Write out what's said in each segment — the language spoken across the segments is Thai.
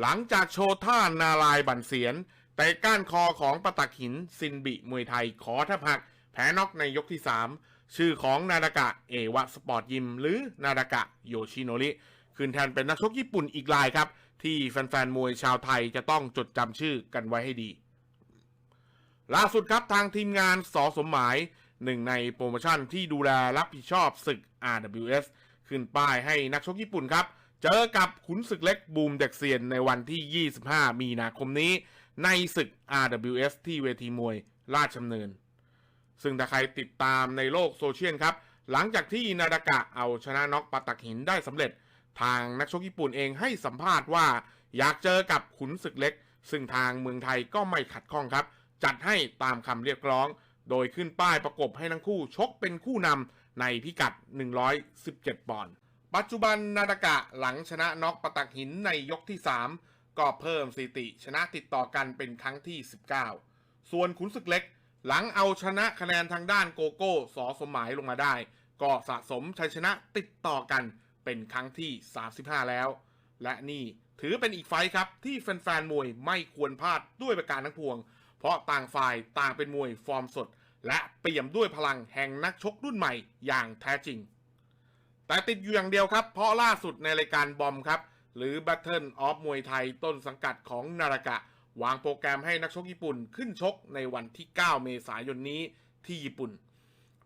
หลังจากโชว์ท่านาลายบันเสียนแต่ก้านคอของปะตักหินซินบิมวยไทยขอทบหัก แพ้น็อกในยกที่ 3 ชื่อของนาดากะเอวะสปอร์ตยิม หรือนาดากะโยชิโนริขึ้นแทนเป็นนักชกญี่ปุ่นอีกรายครับ ที่แฟนๆ มวยชาวไทยจะต้องจดจำชื่อกันไว้ให้ดี ล่าสุดครับทางทีมงานสอสมหมายหนึ่งในโปรโมชั่นที่ดูแลรับผิดชอบศึก RWS ขึ้นป้ายให้นักชกญี่ปุ่นครับ เจอกับขุนศึกเล็กบูมเด็กเซียนในวันที่ 25 มีนาคมนี้ ในศึก RWS ที่เวทีมวยราชดำเนิน ซึ่งถ้าใครติดตามในโลกโซเชียลครับ หลังจากที่นาดากะเอาชนะน็อกปาตักหินได้สำเร็จ ทางนักชกญี่ปุ่นเองให้สัมภาษณ์ว่า อยากเจอกับขุนศึกเล็ก ซึ่งทางเมืองไทยก็ไม่ขัดข้องครับ จัดให้ตามคำเรียกร้อง โดยขึ้นป้ายประกบให้ทั้งคู่ชกเป็นคู่นำในพิกัด 117 ปอนด์ ปัจจุบันนาดากะหลังชนะน็อกปะตักหินในยกที่ 3 ก็เพิ่มสถิติชนะติดต่อกันเป็นครั้งที่ 19 ส่วนขุนศึกเล็ก หลังเอาชนะคะแนนทางด้านโกโก้สอสมหมายลงมาได้ ก็สะสมชัยชนะติดต่อกันเป็นครั้งที่ 35 แล้ว และนี่ถือเป็นอีกไฟท์ครับที่แฟนๆมวยไม่ควรพลาดด้วยประการทั้งปวง เพราะต่างฝ่ายต่างเป็นมวยฟอร์มสด และเปี่ยมด้วยพลังแห่งนักชกรุ่นใหม่อย่างแท้จริง แต่ติดอยู่อย่างเดียวครับ เพราะล่าสุดในรายการบอมครับ หรือ Battle of มวยไทยต้นสังกัดของนารากะ วางโปรแกรมให้นักชกญี่ปุ่นขึ้นชกในวันที่ 9 เมษายนนี้ที่ญี่ปุ่น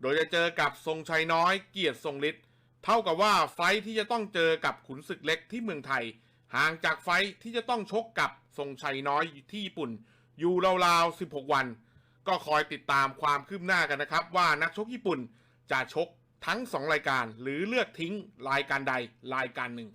โดยจะเจอกับทรงชัยน้อยเกียรติทรงฤทธิ์เท่ากับว่าไฟที่จะต้องเจอกับขุนศึกเล็กที่เมืองไทย ห่างจากไฟที่จะต้องชกกับทรงชัยน้อยที่ญี่ปุ่น อยู่ราวๆ 16 วัน ก็คอยติดตามความคืบหน้ากันนะครับ ว่านักชกญี่ปุ่นจะชก ทั้ง 2 รายการหรือเลือกทิ้งรายการใดรายการหนึ่ง